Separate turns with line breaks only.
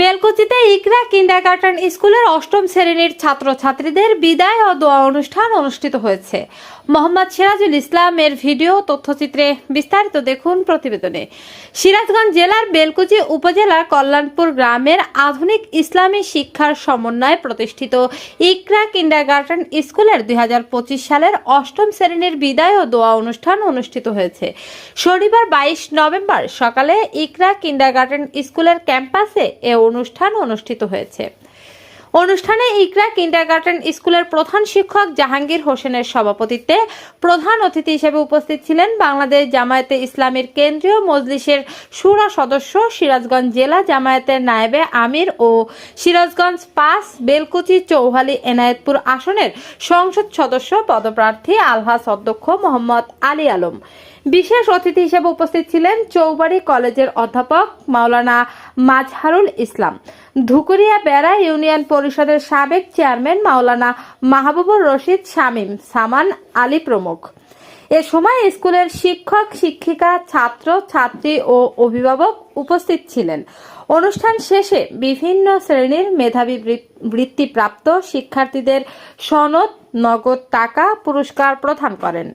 বেলকুচিতে ইকরা kindergarten স্কুলের অষ্টম শ্রেণির ছাত্রছাত্রীদের বিদায় ও দোয়া অনুষ্ঠান অনুষ্ঠিত হয়েছে। মোহাম্মদ সিরাজুল ইসলামের ভিডিও, তথ্যচিত্রে বিস্তারিত দেখুন প্রতিবেদনে। সিরাজগঞ্জ জেলার বেলকুচি উপজেলার কল্যাণপুর গ্রামের আধুনিক ইসলামী শিক্ষার সমন্বয়ে প্রতিষ্ঠিত ইকরা কিন্ডারগার্টেন স্কুলের দুই হাজার পঁচিশ সালের অষ্টম শ্রেণির বিদায় ও দোয়া অনুষ্ঠান অনুষ্ঠিত হয়েছে। শনিবার বাইশ নভেম্বর সকালে ইকরা কিন্ডারগার্টেন স্কুলের ক্যাম্পাসে এ অনুষ্ঠান অনুষ্ঠিত হয়েছে। অনুষ্ঠানে ইকরা কিন্ডারগার্টেন স্কুলের প্রধান শিক্ষক জাহাঙ্গীর হোসেনের সভাপতিত্বে প্রধান অতিথি হিসেবে উপস্থিত ছিলেন বাংলাদেশ জামায়াতে ইসলামীর কেন্দ্রীয় মজলিসের সুরা সদস্য সিরাজগঞ্জ জেলা জামায়াতের নায়েবে আমির ও সিরাজগঞ্জ পাস বেলকুচি চৌহালি এনায়েতপুর আসনের সংসদ সদস্য পদপ্রার্থী আলহাস অধ্যক্ষ মোহাম্মদ আলী আলম। বিশেষ অতিথি হিসেবে উপস্থিত ছিলেন চৌবাড়ি কলেজের অধ্যাপক মাওলানা মাজহারুল ইসলাম। ধুকুরিয়া বেড়া ইউনিয়ন পরিষদের সাবেক চেয়ারম্যান মাওলানা মাহবুবুর রশিদ শামীম সামান আলী প্রমুখ। এ সময় স্কুলের শিক্ষক, শিক্ষিকা, ছাত্র, ছাত্রী ও অভিভাবক উপস্থিত ছিলেন। অনুষ্ঠান শেষে বিভিন্ন শ্রেণির মেধাবী বৃত- বৃত্তিপ্রাপ্ত শিক্ষার্থীদের সনদ, নগদ টাকা পুরস্কার প্রদান করেন।